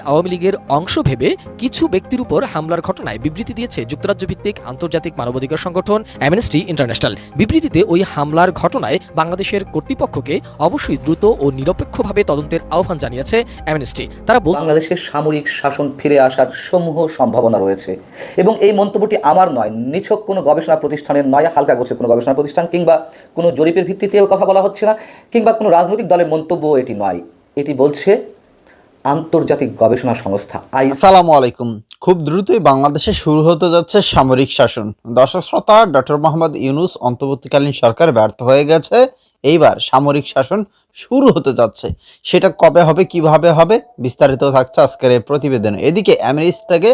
আওয়ামী লীগের অংশ ভেবে কিছু ব্যক্তির উপর হামলার ঘটনায় বিবৃতি দিয়েছে যুক্তরাজ্য ভিত্তিক আন্তর্জাতিক মানবাধিকার সংগঠন অ্যামনেস্টি ইন্টারন্যাশনাল। বিবৃতিতে ওই হামলার ঘটনায় বাংলাদেশের কর্তৃপক্ষকে অবশ্যই দ্রুত ও নিরপেক্ষভাবে তদন্তের আহ্বান জানিয়েছে অ্যামনেস্টি। তারা বলছে বাংলাদেশের সামরিক শাসন ফিরে আসার সমূহ সম্ভাবনা রয়েছে এবং এই মন্তব্যটি আমার নয়। নিছক কোনো গবেষণা প্রতিষ্ঠানের নয় হালকা গোছের কোনো গবেষণা প্রতিষ্ঠান কিংবা কোনো জরিপের ভিত্তিতেও কথা বলা হচ্ছে না, কিংবা কোনো রাজনৈতিক দলের মন্তব্য এটি নয়। এটি বলছে আন্তর্জাতিক গবেষণা সংস্থা আই আসসালামু আলাইকুম। খুব দ্রুতই বাংলাদেশে শুরু হতে যাচ্ছে সামরিক শাসন। দর্শক শ্রোতা ডক্টর মোহাম্মদ ইউনুস অন্তর্বর্তীকালীন সরকার ব্যর্থ হয়ে গেছে। এইবার সামরিক শাসন শুরু হতে যাচ্ছে। সেটা কবে হবে কীভাবে হবে বিস্তারিত থাকছে আজকের এই প্রতিবেদনে। এদিকে আমেরিকাকে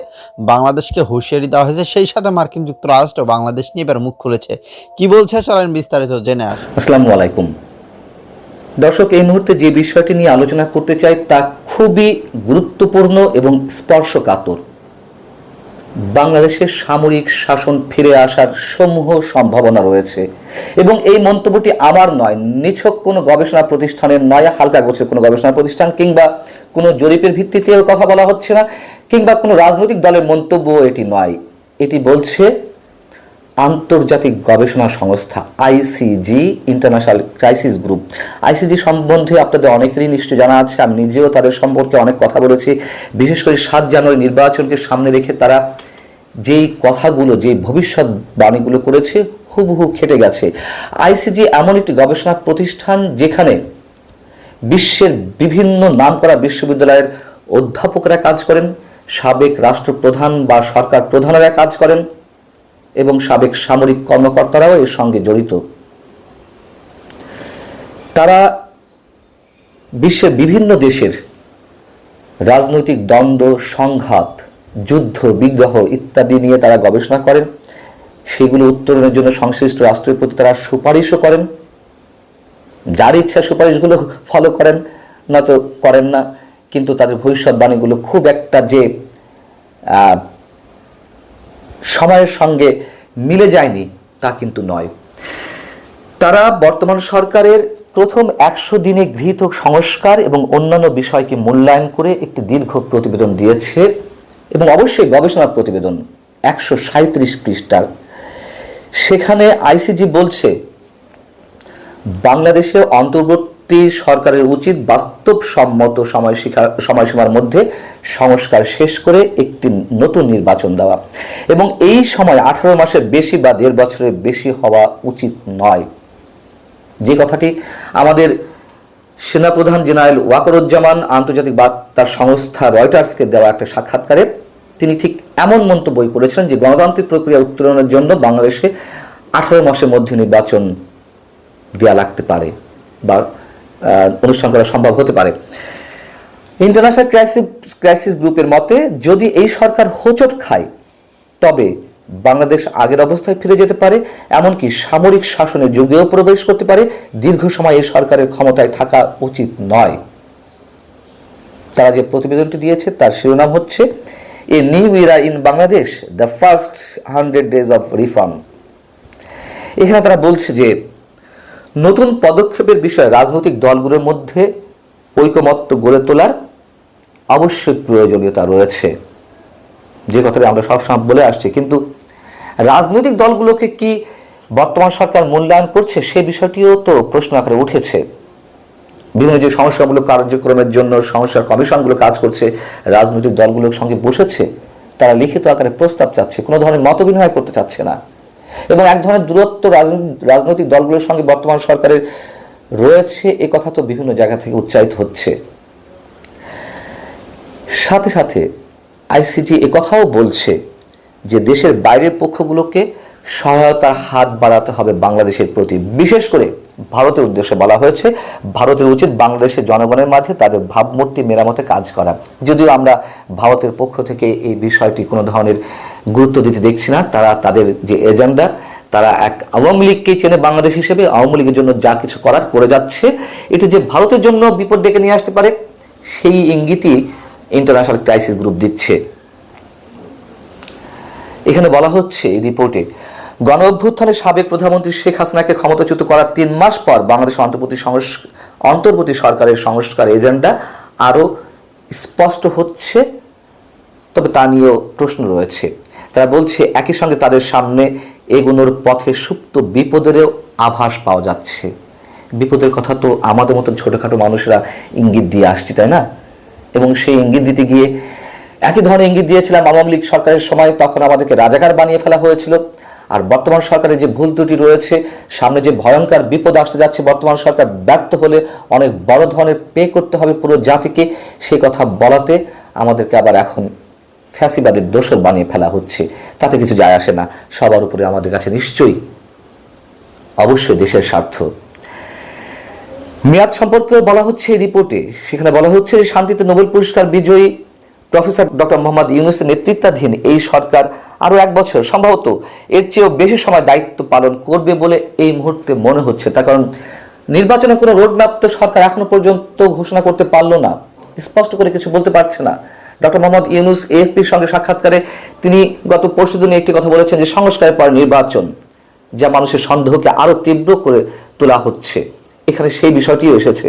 বাংলাদেশকে হুঁশিয়ারি দেওয়া হয়েছে সেই সাথে মার্কিন যুক্তরাষ্ট্র বাংলাদেশ নিয়ে এবার মুখ খুলেছে। কি বলছে চলেন বিস্তারিত জেনে আস। আসসালামু আলাইকুম। দর্শক, এই মুহূর্তে যে বিষয়টি নিয়ে আলোচনা করতে চাই তা খুবই গুরুত্বপূর্ণ এবং স্পর্শকাতর। বাংলাদেশের সামরিক শাসন ফিরে আসার সমূহ সম্ভাবনা রয়েছে এবং এই মন্তব্যটি আমার নয়, নিছক কোনো গবেষণা প্রতিষ্ঠানের নয়, হালকা গোছের কোনো গবেষণা প্রতিষ্ঠান কিংবা কোনো জরিপের ভিত্তিতেও কথা বলা হচ্ছে না, কিংবা কোনো রাজনৈতিক দলের মন্তব্য এটি নয়। এটি বলছে আন্তর্জাতিক গবেষণা সংস্থা ICG International Crisis Group ICG সম্বন্ধে আপনাদের অনেকেরই নিশ্চয় জানা আছে, আমি নিজেও তাদের সম্পর্কে অনেক কথা বলেছি। বিশেষ করে সাত জানুয়ারি নির্বাচনকে সামনে রেখে তারা যেই কথাগুলো, যেই ভবিষ্যৎবাণীগুলো করেছে, হুবহু খেটে গেছে। আইসিজি এমন একটি গবেষণা প্রতিষ্ঠান যেখানে বিশ্বের বিভিন্ন নামকরা বিশ্ববিদ্যালয়ের অধ্যাপকরা কাজ করেন, সাবেক রাষ্ট্রপ্রধান বা সরকার প্রধানেরা কাজ করেন এবং সাবেক সামরিক কর্মকর্তারাও এর সঙ্গে জড়িত। তারা বিশ্বের বিভিন্ন দেশের রাজনৈতিক দ্বন্দ্ব, সংঘাত, যুদ্ধ, বিগ্রহ ইত্যাদি নিয়ে তারা গবেষণা করেন। সেগুলো উত্তরণের জন্য সংশ্লিষ্ট রাষ্ট্রের প্রতি তারা সুপারিশও করেন। যার ইচ্ছা সুপারিশগুলো ফলো করেন না তো করেন না, কিন্তু তাদের ভবিষ্যৎবাণীগুলো খুব একটা যে সময়ের সঙ্গে মিলে যায়নি, তা কিন্তু নয়। তারা বর্তমান সরকারের প্রথম একশো দিনে গৃহীত সংস্কার এবং অন্যান্য বিষয়কে মূল্যায়ন করে একটি দীর্ঘ প্রতিবেদন দিয়েছে এবং অবশ্যই গবেষণা প্রতিবেদন, একশো সাঁত্রিশ পৃষ্ঠার। সেখানে আইসিজি বলছে বাংলাদেশে অন্তর্বর্তী সরকারের উচিত বাস্তবসম্মত সময়সীমা সময়সীমার মধ্যে সংস্কার শেষ করে একটি নতুন নির্বাচন দেওয়া। এবং এই সময় আঠারো মাসের বেশি বা দেড় বছরের বেশি হওয়া উচিত নয়। যে কথাটি আমাদের সেনাপ্রধান জেনারেল ওয়াকরুজ্জামান আন্তর্জাতিক বার্তা সংস্থা রয়টার্সকে দেওয়া একটা সাক্ষাৎকারে তিনি ঠিক এমন মন্তব্যই করেছেন যে গণতান্ত্রিক প্রক্রিয়া উত্তরণের জন্য বাংলাদেশে আঠারো মাসের মধ্যে নির্বাচন দেওয়া লাগতে পারে বা অনুষ্ঠান করা সম্ভব হতে পারে। ইন্টারন্যাশনাল ক্রাইসিস ক্রাইসিস গ্রুপের মতে, যদি এই সরকার হোঁচট খায়, তবে বাংলাদেশ আগের অবস্থায় ফিরে যেতে পারে, এমনকি সামরিক শাসনের যুগেও প্রবেশ করতে পারে, দীর্ঘ সময় এই সরকারের ক্ষমতায় থাকা উচিত নয়। তারা যে প্রতিবেদনটি দিয়েছে, তার শিরোনাম হচ্ছে, a new era in Bangladesh, the first hundred days of reform. এখানে তারা বলছে যে নতুন পদক্ষেপের বিষয়ে রাজনৈতিক দলগুলোর মধ্যে ঐকমত্য গড়ে তোলার অবশ্যই প্রয়োজনীয়তা রয়েছে। যে কথাটা আমরা সবসময় বলে আসছি, কিন্তু রাজনৈতিক দলগুলোকে কি বর্তমান সরকার মূল্যায়ন করছে সে বিষয়টিও তো প্রশ্ন আকারে উঠেছে। বিভিন্ন যে সমস্যামূলক কার্যক্রমের জন্য সমস্যার কমিশনগুলো কাজ করছে, রাজনৈতিক দলগুলোর সঙ্গে বসেছে, তারা লিখিত আকারে প্রস্তাব চাচ্ছে, কোনো ধরনের মত বিনিময় করতে চাচ্ছে না। এবং এক ধরনের দূরত্ব রাজনৈতিক দলগুলোর সঙ্গে বর্তমান সরকারের রয়েছে, এ কথা তো বিভিন্ন জায়গা থেকে উচ্চারিত হচ্ছে। সাথে সাথে আইসিটি কথাও বলছে যে দেশের বাইরের পক্ষগুলোকে সহায়তার হাত বাড়াতে হবে বাংলাদেশের প্রতি। বিশেষ করে ভারতের উদ্দেশ্যে বলা হয়েছে, ভারতের উচিত বাংলাদেশের জনগণের মাঝে তাদের ভাবমূর্তি, মেরামতে কাজ করা। যদিও আমরা ভারতের পক্ষ থেকে এই বিষয়টি কোনো ধরনের গুরুত্ব দিতে দেখছি না, তারা তাদের যে এজেন্ডা, তারা এক আওয়ামী লীগকেই চেনে বাংলাদেশ হিসেবে, আওয়ামী লীগের জন্য যা কিছু করার করে যাচ্ছে। এটি যে ভারতের জন্য বিপদ ডেকে নিয়ে আসতে পারে, সেই ইঙ্গিতই ইন্টারন্যাশনাল ক্রাইসিস গ্রুপ দিচ্ছে। এখানে বলা হচ্ছে রিপোর্টে গণ অভ্যুত্থানের সাবেক প্রধানমন্ত্রী শেখ হাসিনাকে ক্ষমতাচ্যুত করার তিন মাস পর বাংলাদেশ অন্তর্বর্তী অন্তর্বর্তী সরকারের সংস্কার এজেন্ডা আরও স্পষ্ট হচ্ছে, তবে তা নিয়েও প্রশ্ন রয়েছে। তারা বলছে, একই সঙ্গে তাদের সামনে এগোনোর পথে সুপ্ত বিপদেরও আভাস পাওয়া যাচ্ছে। বিপদের কথা তো আমাদের মতন ছোটোখাটো মানুষরা ইঙ্গিত দিয়ে আসছি, তাই না? এবং সেই ইঙ্গিত দিতে গিয়ে একই ধরনের ইঙ্গিত দিয়েছিলাম আওয়ামী লীগ সরকারের সময়, তখন আমাদেরকে রাজাকার বানিয়ে ফেলা হয়েছিল। আর বর্তমান সরকারের যে ভুল ত্রুটি রয়েছে, সামনে যে ভয়ঙ্কর বিপদ আসতে যাচ্ছে, বর্তমান সরকার ব্যর্থ হলে অনেক বড় ধরনের পে করতে হবে পুরো জাতিকে। সে কথা বলাতে আমাদেরকে আবার এখন ফ্যাসিবাদের দোষর বানিয়ে ফেলা হচ্ছে। তাতে কিছু যায় আসে না। সবার উপরে আমাদের কাছে নিশ্চয়ই অবশ্যই দেশের স্বার্থ। মেয়াদ সম্পর্কেও বলা হচ্ছে এই রিপোর্টে। সেখানে বলা হচ্ছে শান্তিতে নোবেল পুরস্কার বিজয়ী প্রফেসর ডক্টর মোহাম্মদ ইউনুসের নেতৃত্বাধীন এই সরকার আরও এক বছর সম্ভবত এর চেয়েও বেশি সময় দায়িত্ব পালন করবে বলে এই মুহূর্তে মনে হচ্ছে। তার কারণ নির্বাচনে কোনো রোডম্যাপ তো সরকার এখনও পর্যন্ত ঘোষণা করতে পারল না। স্পষ্ট করে কিছু বলতে পারছে না। ডক্টর মোহাম্মদ ইউনুস এএফপির সঙ্গে সাক্ষাৎকারে তিনি গত পরশুদিনে একটি কথা বলেছেন যে সংস্কারের পর নির্বাচন, যা মানুষের সন্দেহকে আরও তীব্র করে তোলা হচ্ছে। এখানে সেই বিষয়টিও এসেছে।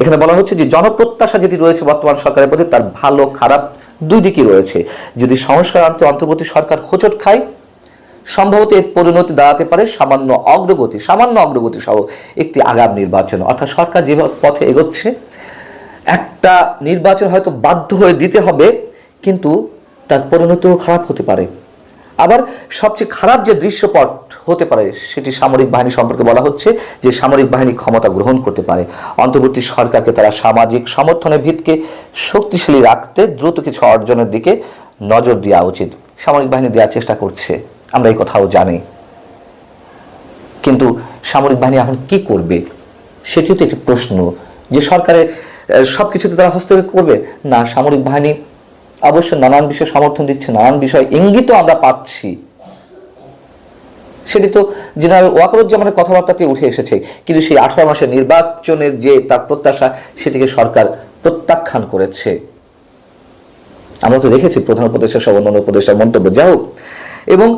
এখানে বলা হচ্ছে যে জনপ্রত্যাশা যেটি রয়েছে বর্তমান সরকারের প্রতি তার ভালো, খারাপ দুই দিকই রয়েছে। যদি সংস্কার আনতে অন্তর্বর্তী সরকার হোঁচট খায়, সম্ভবত এর পরিণতি দাঁড়াতে পারে সামান্য অগ্রগতি সামান্য অগ্রগতি সহ একটি আগাম নির্বাচন। অর্থাৎ সরকার যে পথে এগোচ্ছে, একটা নির্বাচন হয়তো বাধ্য হয়ে দিতে হবে, কিন্তু তার পরিণতিও খারাপ হতে পারে। আবার সবচেয়ে খারাপ যে দৃশ্যপট হতে পারে, সেটি সামরিক বাহিনী সম্পর্কে বলা হচ্ছে যে সামরিক বাহিনী ক্ষমতা গ্রহণ করতে পারে। অন্তর্বর্তী সরকারকে তারা সামাজিক সমর্থনের ভিতকে শক্তিশালী রাখতে দ্রুত কিছু অর্জনের দিকে নজর দেওয়া উচিত। সামরিক বাহিনী দেওয়ার চেষ্টা করছে, আমরা এই কথাও জানি। কিন্তু সামরিক বাহিনী এখন কি করবে, সেটিও তো একটি প্রশ্ন। যে সরকারের সব কিছুতে তারা হস্তক্ষেপ করবে? না, সামরিক বাহিনী অবশ্য নানান বিষয়ে সমর্থন দিচ্ছে, নানান বিষয় ইঙ্গিতও আমরা পাচ্ছি। সেটি তো জেনারেল ওয়াকারুজ্জামানের কথাবার্তাতে উঠে এসেছে, কিন্তু সেই আঠারো মাসের নির্বাচনের যে তার প্রত্যাশা, সেটিকে সরকার প্রত্যাখ্যান করেছে। আমরা তো দেখেছি প্রধান উপদেষ্টা সব অন্যান্য উপদেষ্টার মন্তব্য। যা হোক, এবং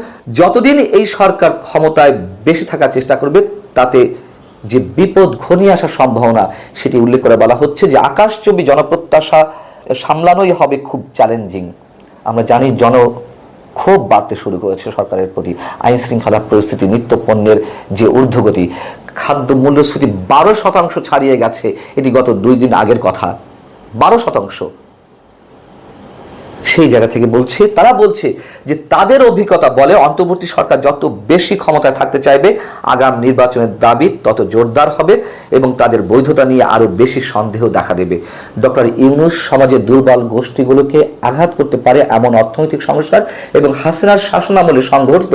যতদিন এই সরকার ক্ষমতায় বেশি থাকার চেষ্টা করবে, তাতে যে বিপদ ঘনিয়ে আসার সম্ভাবনা, সেটি উল্লেখ করে বলা হচ্ছে যে আকাশচুম্বী জনপ্রত্যাশা সামলানোই হবে খুব চ্যালেঞ্জিং আমরা জানি জন ক্ষোভ বাড়তে শুরু করেছে সরকারের প্রতি। আইন শৃঙ্খলা পরিস্থিতি নিত্য পণ্যের যে ঊর্ধ্বগতি, খাদ্য মূল্যস্ফীতি বারো শতাংশ ছাড়িয়ে গেছে। এটি গত দুই দিন আগের কথা। বারো শতাংশ। সেই জায়গা থেকে বলছে, তারা বলছে যে তাদের অভিজ্ঞতা বলে অন্তর্বর্তী সরকার যত বেশি ক্ষমতায় থাকতে চাইবে, আগাম নির্বাচনের দাবি তত জোরদার হবে এবং তাদের বৈধতা নিয়ে আরও বেশি সন্দেহ দেখা দেবে। ডক্টর ইউনুস সমাজের দুর্বল গোষ্ঠীগুলোকে আঘাত করতে পারে এমন অর্থনৈতিক সংস্কার এবং হাসিনার শাসনামলে সংঘটিত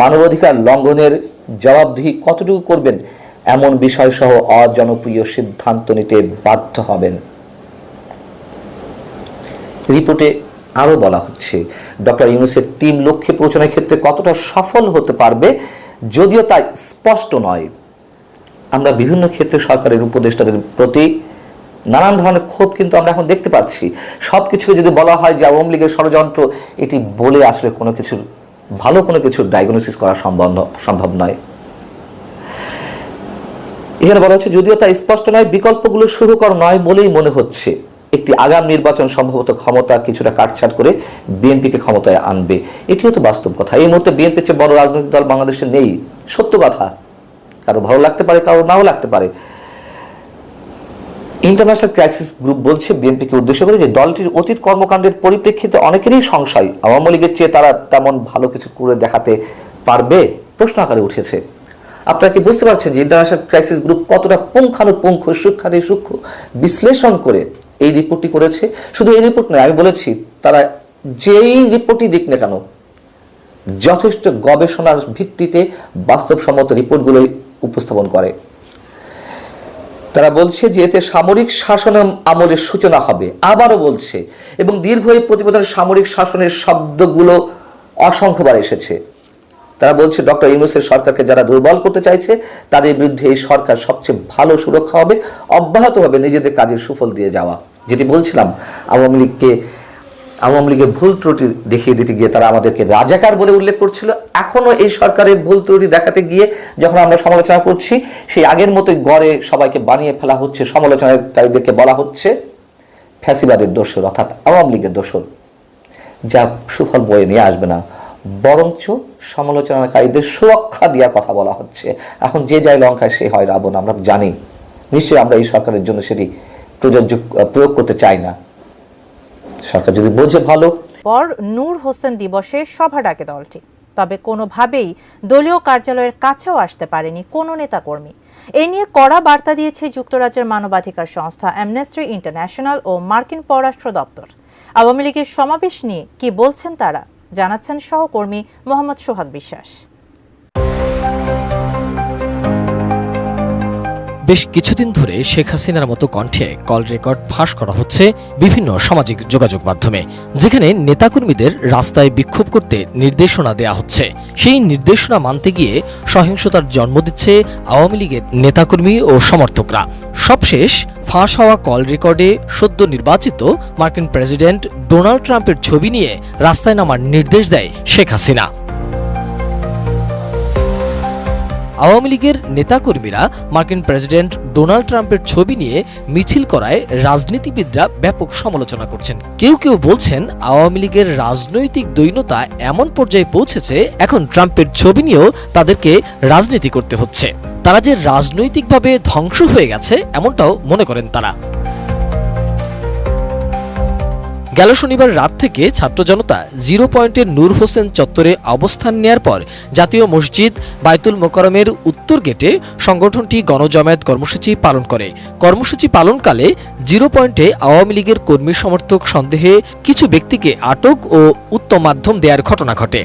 মানবাধিকার লঙ্ঘনের জবাবদিহি কতটুকু করবেন এমন বিষয় সহ অজনপ্রিয় সিদ্ধান্ত নিতে বাধ্য হবেন। রিপোর্টে আরও বলা হচ্ছে, ডক্টর ইউনুসের টিম লক্ষ্যে পৌঁছানোর ক্ষেত্রে কতটা সফল হতে পারবে যদিও তা স্পষ্ট নয়। আমরা বিভিন্ন ক্ষেত্রে সরকারের উপদেষ্টাদের প্রতি নানান ধরনের ক্ষোভ কিন্তু আমরা এখন দেখতে পাচ্ছি। সব কিছুকে যদি বলা হয় যে আওয়ামী লীগের ষড়যন্ত্র, এটি বলে আসলে কোনো কিছুর, ভালো কোনো কিছুর ডায়াগনোসিস করা সম্ভব সম্ভব নয়। এখানে বলা হচ্ছে, যদিও তা স্পষ্ট নয়, বিকল্পগুলো সুখকর নয় বলেই মনে হচ্ছে। একটি আগাম নির্বাচন সম্ভবত ক্ষমতা কিছুটা কাটছাট করে বিএনপিকে ক্ষমতায় আনবে। এটিও তো বাস্তব কথা। এই মুহূর্তে বিএনপির চেয়ে বড় রাজনৈতিক দল বাংলাদেশে নেই। সত্য কথা। কারও ভালো লাগতে পারে, কারও নাও লাগতে পারে। ইন্টারন্যাশনাল ক্রাইসিস গ্রুপ বলছে, বিএনপিকে উদ্দেশ্য করে যে দলটির অতীত কর্মকাণ্ডের পরিপ্রেক্ষিতে অনেকেরই সংশয়। আওয়ামী লীগের চেয়ে তারা তেমন ভালো কিছু করে দেখাতে পারবে? প্রশ্ন আকারে উঠেছে। আপনারা কি বুঝতে পারছেন যে ইন্টারন্যাশনাল ক্রাইসিস গ্রুপ কতটা পুঙ্খানুপুঙ্খ সূক্ষাতি সূক্ষ্ম বিশ্লেষণ করে এই রিপোর্টটি করেছে। শুধু এই রিপোর্ট নয়, আমি বলেছি, তারা যেই রিপোর্টই দিক না কেন, যথেষ্ট গবেষণার ভিত্তিতে বাস্তবসম্মত রিপোর্টগুলো উপস্থাপন করে। তারা বলছে যে এতে সামরিক শাসন আমলের সূচনা হবে। আবারও বলছে, এবং দীর্ঘ এই প্রতিবেদনের সামরিক শাসনের শব্দগুলো অসংখ্যবার এসেছে। তারা বলছে, ডক্টর ইউনুসের সরকারকে যারা দুর্বল করতে চাইছে, তাদের বিরুদ্ধে এই সরকার সবচেয়ে ভালো সুরক্ষা হবে, অব্যাহতভাবে নিজেদের কাজের সুফল দিয়ে যাওয়া। যেটি বলছিলাম, আওয়ামী লীগকে, আওয়ামী লীগের ভুল ত্রুটি দেখিয়ে দিতে গিয়ে তারা আমাদেরকে রাজাকার বলে উল্লেখ করছিল। এখনও এই সরকারের ভুল ত্রুটি দেখাতে গিয়ে যখন আমরা সমালোচনা করছি, সেই আগের মতোই গড়ে সবাইকে বানিয়ে ফেলা হচ্ছে, সমালোচনাকারীদেরকে বলা হচ্ছে ফ্যাসিবাদের দোষর, অর্থাৎ আওয়ামী লীগের দোষর। যা সুফল বয়ে নিয়ে আসবে না, বরঞ্চ সমালোচনাকারীদের সুরক্ষা দেওয়ার কথা বলা হচ্ছে। এখন যে যায় লঙ্কায় সে হয় রাবণ, আমরা জানি। নিশ্চয়ই আমরা এই সরকারের জন্য সেটি প্রযোজ্য প্রয়োগ করতে চাই না। সরকার যদি বোঝে ভালো। পর নূর হোসেন দিবসে সভা ডাকে দলটি। তবে কোনোভাবেই দলীয় কার্যালয়ের কাছেও আসতে পারেনি কোনো নেতাকর্মী। এ নিয়ে কড়া বার্তা দিয়েছে যুক্তরাজ্যের মানবাধিকার সংস্থা অ্যামনেস্টি ইন্টারন্যাশনাল ও মার্কিন পররাষ্ট্র দপ্তর। আওয়ামী লীগের সমাবেশ নিয়ে কি বলছেন তারা, জানাচ্ছেন সহকর্মী মোহাম্মদ সোহাগ বিশ্বাস। বেশ কিছুদিন ধরে শেখ হাসিনার মতো কণ্ঠে কল রেকর্ড ফাঁস করা হচ্ছে বিভিন্ন সামাজিক যোগাযোগ মাধ্যমে, যেখানে নেতাকর্মীদের রাস্তায় বিক্ষোভ করতে নির্দেশনা দেয়া হচ্ছে। সেই নির্দেশনা মানতে গিয়ে সহিংসতার জন্ম দিচ্ছে আওয়ামী লীগের নেতাকর্মী ও সমর্থকরা। সবশেষ ফাঁস হওয়া কল রেকর্ডে সদ্য নির্বাচিত মার্কিন প্রেসিডেন্ট ডোনাল্ড ট্রাম্পের ছবি নিয়ে রাস্তায় নামার নির্দেশ দেয় শেখ হাসিনা। আওয়ামী লীগের নেতাকর্মীরা মার্কিন প্রেসিডেন্ট ডোনাল্ড ট্রাম্পের ছবি নিয়ে মিছিল করায় রাজনীতিবিদরা ব্যাপক সমালোচনা করছেন। কেউ কেউ বলছেন আওয়ামী লীগের রাজনৈতিক দৈন্যতা এমন পর্যায়ে পৌঁছেছে, এখন ট্রাম্পের ছবি নিয়েও তাদেরকে রাজনীতি করতে হচ্ছে। তারা যে রাজনৈতিকভাবে ধ্বংস হয়ে গেছে, এমনটাও মনে করেন তারা। গেল শনিবার রাত থেকে ছাত্র জনতা জিরো পয়েন্টের নূর হোসেন চত্বরে অবস্থান নেয়ার পর জাতীয় মসজিদ বায়তুল মোকরমের উত্তর গেটে সংগঠনটি গণজমায়েত কর্মসূচি পালন করে। কর্মসূচি পালনকালে জিরো পয়েন্টে আওয়ামী লীগের কর্মী সমর্থক সন্দেহে কিছু ব্যক্তিকে আটক ও উত্তম মাধ্যম দেওয়ার ঘটনা ঘটে।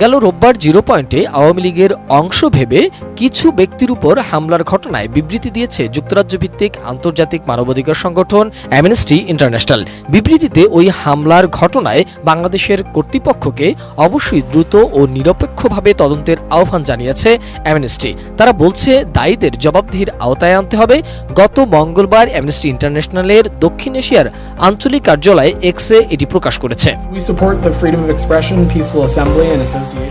গেল রোববার জিরো পয়েন্টে আওয়ামী লীগের অংশ ভেবে কিছু ব্যক্তির উপর হামলার ঘটনায় বিবৃতি দিয়েছে যুক্তরাজ্য ভিত্তিক আন্তর্জাতিক মানবাধিকার সংগঠন অ্যামনেস্টি ইন্টারন্যাশনাল। বিবৃতিতে ওই হামলার ঘটনায় বাংলাদেশের কর্তৃপক্ষকে অবশ্যই দ্রুত ও নিরপেক্ষভাবে তদন্তের আহ্বান জানিয়েছে অ্যামনেস্টি। তারা বলছে, দায়ীদের জবাবদিহির আওতায় আনতে হবে। গত মঙ্গলবার অ্যামনেস্টি ইন্টারন্যাশনালের দক্ষিণ এশিয়ার আঞ্চলিক কার্যালয় এক্সে এটি প্রকাশ করেছে.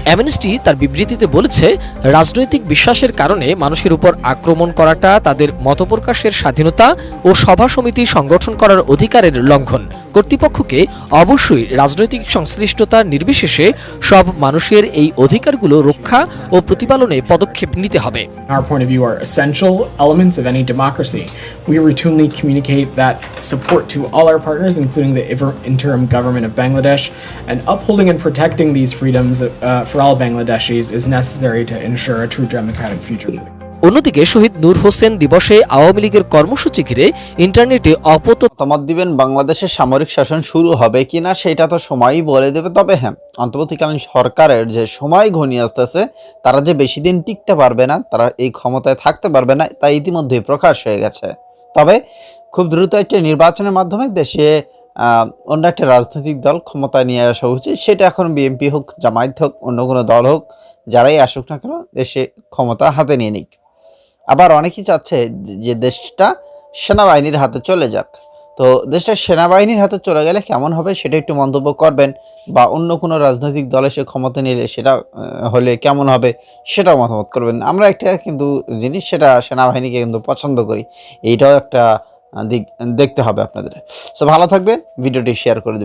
অ্যামনেস্টি তার বিবৃতিতে বলেছে, রাজনৈতিক বিশ্বাসের কারণে মানুষের উপর আক্রমণ করাটা, তাদের মতপ্রকাশের স্বাধীনতা ও সভা সমিতি সংগঠন করার অধিকারের লঙ্ঘন। কর্তৃপক্ষকে অবশ্যই রাজনৈতিক সংশ্লিষ্টতা নির্বিশেষে সব মানুষের এই অধিকারগুলো রক্ষা ও প্রতিপালনে পদক্ষেপ নিতে হবে our point of view, are essential elements of any democracy. We routinely communicate that support to all our partners, including the interim government of Bangladesh, and upholding and protecting these freedoms uh, for all Bangladeshis is necessary to ensure a true democratic future. অন্যদিকে শহীদ নূর হোসেন দিবসে আওয়ামী লীগের কর্মসূচি ঘিরে ইন্টারনেটে অপত দিবেন, বাংলাদেশের সামরিক শাসন শুরু হবে কিনা সেটা তো সময়ই বলে দেবে। তবে হ্যাঁ অন্তর্বর্তীকালীন সরকারের যে সময় ঘনিয়ে আসতেছে, তারা যে বেশি দিন টিকতে পারবে না, তারা এই ক্ষমতায় থাকতে পারবে না, তা ইতিমধ্যেই প্রকাশ হয়ে গেছে। তবে খুব দ্রুত একটি নির্বাচনের মাধ্যমে দেশে অন্য একটা রাজনৈতিক দল ক্ষমতায় নিয়ে আসা উচিত, সেটা এখন বিএনপি হোক, জামায়াত হোক, অন্য কোনো দল হোক, যারাই আসুক না কেন, দেশে ক্ষমতা হাতে নিয়ে নিক। আবার অনেকেই চাচ্ছে যে- দেশটা সেনাবাহিনীর হাতে চলে যাক। তো দেশটা সেনাবাহিনীর হাতে চলে গেলে কেমন হবে সেটা একটু মন্তব্য করবেন বা অন্য কোনো রাজনৈতিক দলে সে ক্ষমতা নিলে সেটা হলে কেমন হবে সেটাও মতামত করবেন। আমরা একটা কিন্তু জিনিস সেটা সেনাবাহিনীকে কিন্তু পছন্দ করি। এইটাও একটা দিক দেখতে হবে আপনাদের। সো ভালো থাকবেন, ভিডিওটি শেয়ার করে দেবেন।